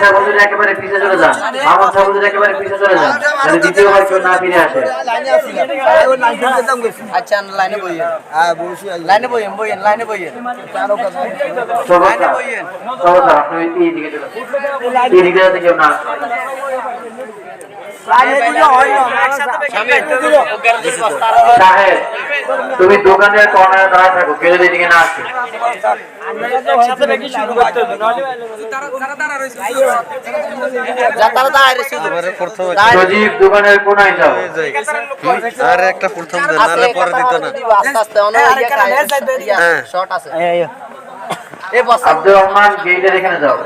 শাহ হুজুর একেবারে পিছে চলে যান। মামুন শাহ হুজুর একেবারে পিছে চলে যান। যাতে দ্বিতীয়বার কেউ না ফিরে আসে। আচ্ছা লাইনে বইয়েন। লাইনে বইয়েন বইয়েন লাইনে বইয়েন। চলো চলো আপনি এই দিকে চলে এই দিকে যাতে কেউ না। সাহেব তুমি দোকানের কর্নারে দাঁড়ায় থাকো কেউ যদি এদিকে না আসে যা তারা দাঁড়ায় রয়েছে সজীব দোকানের কোনায় যাও আর একটা প্রথম দেন নাহলে পরে দিত না আস্তে আস্তে অনেক হ্যাঁ। শর্ট আছে এই বস্তা আব্দুর রহমান গেটের এখানে যাও।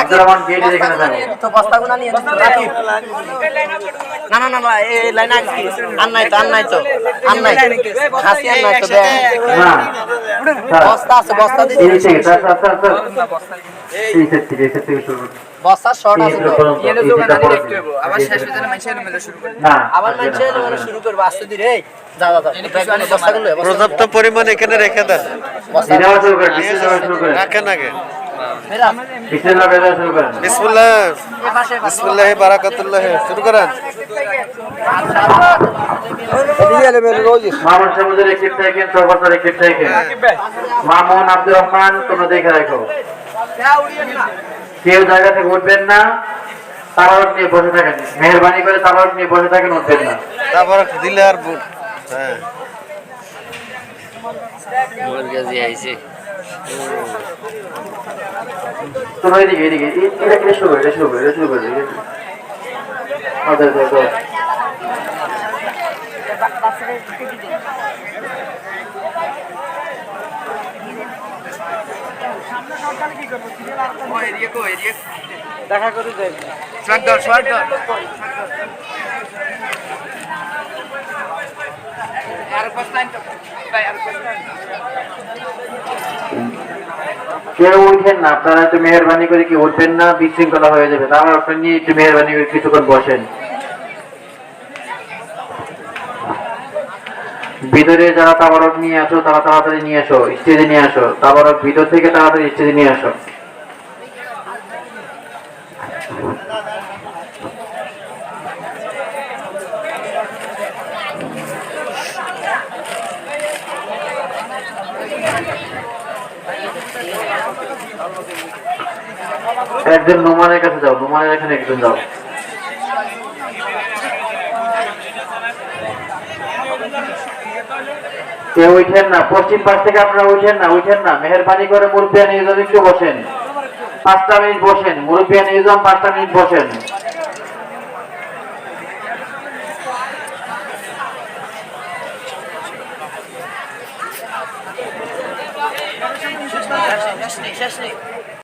আব্দুর রহমান গেটের এখানে যাও। তো বস্তাগুলো নিয়ে রাকিব না না না না এই লাইন আগে আর নাই তো আর নাই তো আর নাই। হাসি আর নাই তো না বস্তা আছে বস্তা এই দিচ্ছি। থেকে স্যার স্যার স্যার স্যার। এই সেট থেকে সেট থেকে শুরু বস্তা শর্ট আছে তো। সেটটা পর্যন্ত। না আবার মানুষের মানে শুরু করব। আস্তে ধীরে পর্যাপ্ত পরিমাণ এখানে রেখে দেন। রাখেন আগে। বিসমুল্লাহ। বিসমুল্লাহ। বারাকাতুল্লাহ। শুরু করেন। মামুন আব্দুর রহমান তোমরা দেখে রাখো। কেউ জায়গা থেকে উঠবেন না নিয়ে বসে থাকেন। মেহরবানি করে তালাক নিয়ে বসে থাকেন উঠবেন না। তারপর দিলে আর হ্যাঁ। তোমরা এদিকে এদিকে এ- এটা এটা শুরু করে এটা শুরু করে এটা শুরু করে এটা- আচ্ছা। কেউ উঠেন না, আপনারা একটু মেহরবানি করে কি উঠবেন না, বিশৃঙ্খলা হয়ে যাবে। তারপর আপনি নিয়ে একটু মেহরবানি করে কিছুক্ষণ বসেন। ভিতরে যারা তাবারক নিয়ে আসো, তারা তাড়াতাড়ি নিয়ে আসো, স্টেজে নিয়ে আসো। তাবারক ভিতর থেকে তাড়াতাড়ি স্টেজে নিয়ে আসো। একজন নোমানের কাছে যাও, নোমানের এখানে একজন যাও। উঠেন না, পশ্চিম পাশ থেকে আপনারা উঠেন না উঠেন না। মেহরবানি করে মুরব্বিয়া নিজাম একটু বসেন। পাঁচটা মিনিট বসেন মুরব্বিয়া নিজাম পাঁচটা মিনিট বসেন।